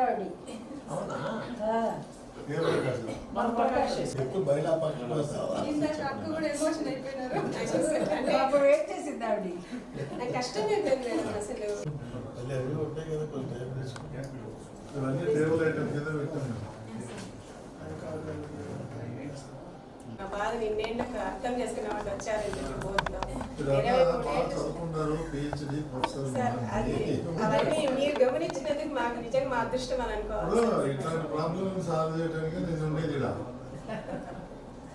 ఆవిడ అవునా? ఏ ప్రకాశం? మన ప్రకాష్ ఎక్కువ బయట పక్కన వస్తావా? ఇందాక అక్క కూడా ఎమోషన్ అయిపోయినారు. పాపం వెయిట్ చేసింది ఆవిడ. నాకు కష్టం అయిపోయింది మేడం అసలు. మళ్ళీ అవి ఉంటాయి కదా కొంచెం టైం తీసుకో. ఇవన్నీ టేబుల్ ఐటమ్ కింద పెట్టాను నా బాధ నిన్నేళ్ళకి అర్థం చేసుకునే వాళ్ళు వచ్చారండి బోర్డులో అవన్నీ మీరు గమనించినందుకు మాకు నిజంగా మా అదృష్టం అని అనుకోవాలి. ఇట్లాంటి ప్రాబ్లమ్ సాల్వ్ చేయడానికి నేను ఉండేది ఇలా.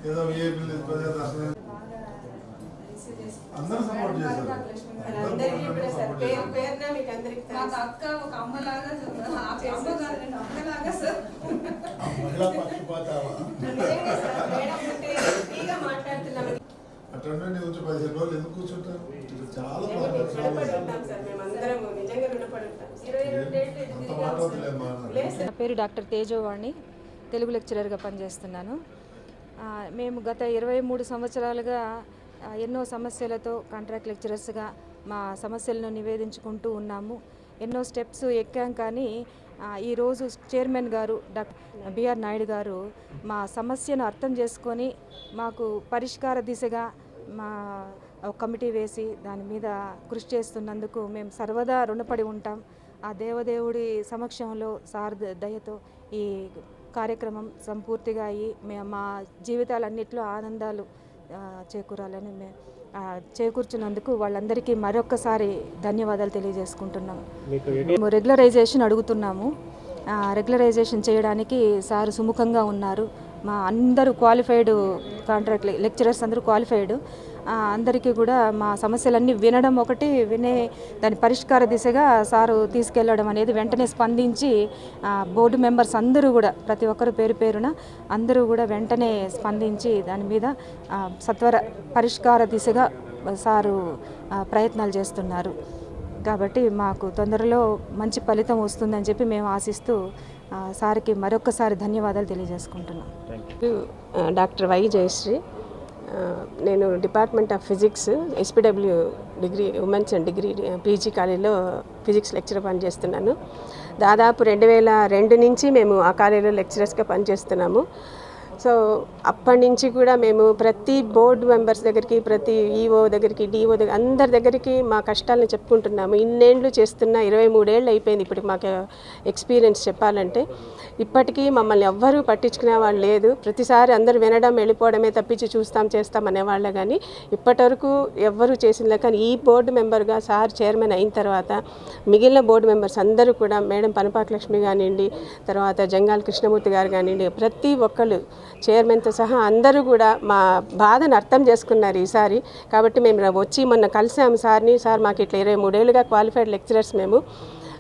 ఏదో తీసుకొని దర్శనం అందరూ సపోర్ట్ చేశారు. అక్క ఒక అమ్మలాగా అమ్మలాగా సార్ మహిళా పక్షపాతావా నిజంగా సార్ మేడం ఉంటే ఫ్రీగా మాట్లాడుతున్నాం అట్లా కొంచెం పదిహేను రోజులు ఎందుకు కూర్చుంటారు ఇది చాలా నిజంగా ప్రాబ్లమ్స్ మీకు రుణపడి ఉంటాం సార్ మేము అందరము నిజంగా రుణపడి ఉంటాం ఇరవై రెండేళ్ళు ఇటు అంత తిరిగాం మాట సార్. వద్దులేమ్మా అన్నారు. నా పేరు డాక్టర్ తేజవాణి తెలుగు లెక్చరర్గా పనిచేస్తున్నాను. ఆ, మేము గత ఇరవై మూడు సంవత్సరాలుగా ఎన్నో సమస్యలతో కాంట్రాక్ట్ లెక్చరర్స్గా మా సమస్యలను నివేదించుకుంటూ ఉన్నాము. ఎన్నో స్టెప్స్ ఎక్కాం కానీ ఈరోజు చైర్మన్ గారు డాక్టర్ బిఆర్ నాయుడు గారు మా సమస్యను అర్థం చేసుకొని మాకు పరిష్కార దిశగా మా కమిటీ వేసి దాని మీద కృషి చేస్తున్నందుకు మేము సర్వదా రుణపడి ఉంటాం. ఆ దేవదేవుడి సమక్షంలో సార్ దయతో ఈ కార్యక్రమం సంపూర్తిగా అయ్యి మే- మా జీవితాలన్నింటిలో ఆనందాలు చేకూరాలని మే ఆ, చేకూర్చున్నందుకు వాళ్ళందరికీ మరొక్కసారి ధన్యవాదాలు తెలియజేసుకుంటున్నాం. మేము రెగ్యులరైజేషన్ అడుగుతున్నాము. రెగ్యులరైజేషన్ చేయడానికి సార్ సుముఖంగా ఉన్నారు. మా అందరూ క్వాలిఫైడ్ కాంట్రాక్ట్ లెక్చరర్స్ అందరూ క్వాలిఫైడ్ అందరికీ కూడా మా సమస్యలన్నీ వినడం ఒకటి వినే దాని పరిష్కార దిశగా సారు తీసుకెళ్ళడం అనేది వెంటనే స్పందించి బోర్డు మెంబర్స్ అందరూ కూడా ప్రతి ఒక్కరు పేరు పేరున అందరూ కూడా వెంటనే స్పందించి దాని మీద సత్వర పరిష్కార దిశగా సారు ప్రయత్నాలు చేస్తున్నారు. కాబట్టి మాకు తొందరలో మంచి ఫలితం వస్తుందని చెప్పి మేము ఆశిస్తూ సార్కి మరొకసారి ధన్యవాదాలు తెలియజేసుకుంటున్నాం. డాక్టర్ వై జయశ్రీ నేను department of physics S P W degree women's and degree PG కాలేజీలో ఫిజిక్స్ లెక్చర్ పనిచేస్తున్నాను. దాదాపు రెండు వేల రెండు నుంచి మేము ఆ కాలేజీలో లెక్చరర్స్గా పనిచేస్తున్నాము. సో అప్పటి నుంచి కూడా మేము ప్రతి బోర్డు మెంబర్స్ దగ్గరికి ప్రతి ఈఓ దగ్గరికి డిఓ దగ్గర అందరి దగ్గరికి మా కష్టాలను చెప్పుకుంటున్నాము. ఇన్నేళ్ళు చేస్తున్న ఇరవై మూడేళ్ళు అయిపోయింది ఇప్పుడు మాకు ఎక్స్పీరియన్స్ చెప్పాలంటే. ఇప్పటికీ మమ్మల్ని ఎవ్వరూ పట్టించుకునే వాళ్ళు లేదు. ప్రతిసారి అందరూ వినడం వెళ్ళిపోవడమే తప్పించి చూస్తాం చేస్తాం అనేవాళ్ళే కానీ ఇప్పటివరకు ఎవ్వరూ చేసిందే కానీ ఈ బోర్డు మెంబర్గా సార్ చైర్మన్ అయిన తర్వాత మిగిలిన బోర్డు మెంబర్స్ అందరూ కూడా మేడం పనపాక లక్ష్మి కానివ్వండి తర్వాత జంగాల కృష్ణమూర్తి గారు కానివ్వండి ప్రతి ఒక్కళ్ళు చైర్మన్తో సహా అందరూ కూడా మా బాధను అర్థం చేసుకున్నారు ఈసారి. కాబట్టి మేము వచ్చి మొన్న కలిసాము సార్ని. సార్ మాకు ఇట్లా ఇరవై మూడేళ్ళుగా క్వాలిఫైడ్ లెక్చరర్స్ మేము.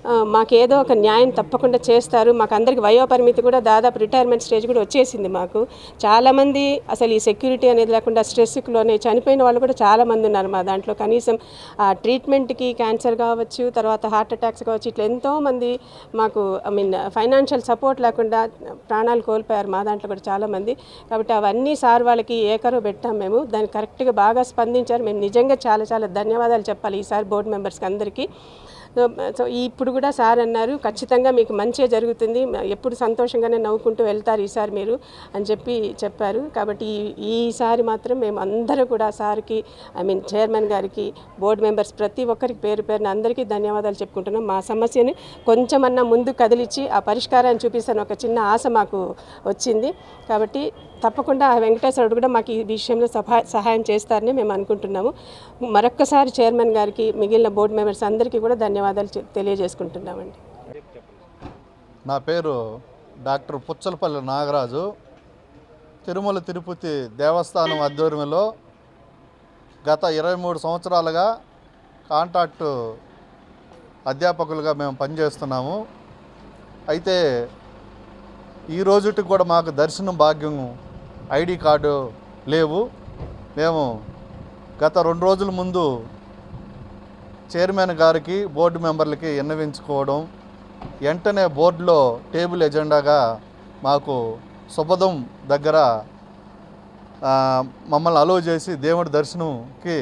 మాకేదో మాకు ఏదో ఒక న్యాయం తప్పకుండా చేస్తారు. మాకు అందరికి వయోపరిమితి కూడా దాదాపు రిటైర్మెంట్ స్టేజ్ కూడా వచ్చేసింది మాకు. చాలామంది అసలు ఈ సెక్యూరిటీ అనేది లేకుండా స్ట్రెస్లోనే చనిపోయిన వాళ్ళు కూడా చాలామంది ఉన్నారు మా దాంట్లో. కనీసం ఆ ట్రీట్మెంట్కి క్యాన్సర్ కావచ్చు తర్వాత హార్ట్ అటాక్స్ కావచ్చు ఇట్లా ఎంతోమంది మాకు ఐ మీన్ ఫైనాన్షియల్ సపోర్ట్ లేకుండా ప్రాణాలు కోల్పోయారు మా దాంట్లో కూడా చాలామంది. కాబట్టి అవన్నీ సార్ వాళ్ళకి ఏకరు పెట్టాం మేము. దాన్ని కరెక్ట్గా బాగా స్పందించారు. మేము నిజంగా చాలా చాలా ధన్యవాదాలు చెప్పాలి ఈసారి బోర్డు మెంబర్స్కి అందరికీ. సో సో ఇప్పుడు కూడా సార్ అన్నారు ఖచ్చితంగా మీకు మంచిగా జరుగుతుంది. ఎప్పుడు సంతోషంగానే నవ్వుకుంటూ వెళ్తారు ఈసారి మీరు అని చెప్పి చెప్పారు. కాబట్టి ఈ- ఈసారి మాత్రం మేము అందరూ కూడా సార్కి ఐ మీన్ చైర్మన్ గారికి బోర్డు మెంబర్స్ ప్రతి ఒక్కరికి పేరు పేరున అందరికీ ధన్యవాదాలు చెప్పుకుంటున్నాం. మా సమస్యని కొంచెమన్నా ముందు కదిలిచ్చి ఆ పరిష్కారాన్ని చూపిస్తాను. ఒక చిన్న ఆశ మాకు వచ్చింది. కాబట్టి తప్పకుండా ఆ వెంకటేశ్వరుడు కూడా మాకు ఈ విషయంలో సహాయం చేస్తారని మేము అనుకుంటున్నాము. మరొక్కసారి చైర్మన్ గారికి మిగిలిన బోర్డు మెంబర్స్ అందరికీ కూడా ధన్యవాదాలు. ధన్యవాదాలు తెలియజేసుకుంటున్నామండి. నా పేరు డాక్టర్ పుచ్చలపల్లి నాగరాజు. తిరుమల తిరుపతి దేవస్థానం ఆధ్వర్యంలో గత ఇరవై మూడు సంవత్సరాలుగా కాంట్రాక్టు అధ్యాపకులుగా మేము పనిచేస్తున్నాము. అయితే ఈ రోజుటికి కూడా మాకు దర్శనం భాగ్యం ఐడి కార్డు లేవు. మేము గత రెండు రోజుల ముందు చైర్మన్ గారికి బోర్డు మెంబర్లకి విన్నవించుకోవడం వెంటనే బోర్డులో టేబుల్ ఎజెండాగా మాకు శుభదం దగ్గర మమ్మల్ని అలో చేసి దేవుడి దర్శనంకి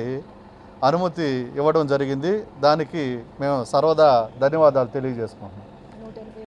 అనుమతి ఇవ్వడం జరిగింది. దానికి మేము సర్వదా ధన్యవాదాలు తెలియజేసుకుంటున్నాం.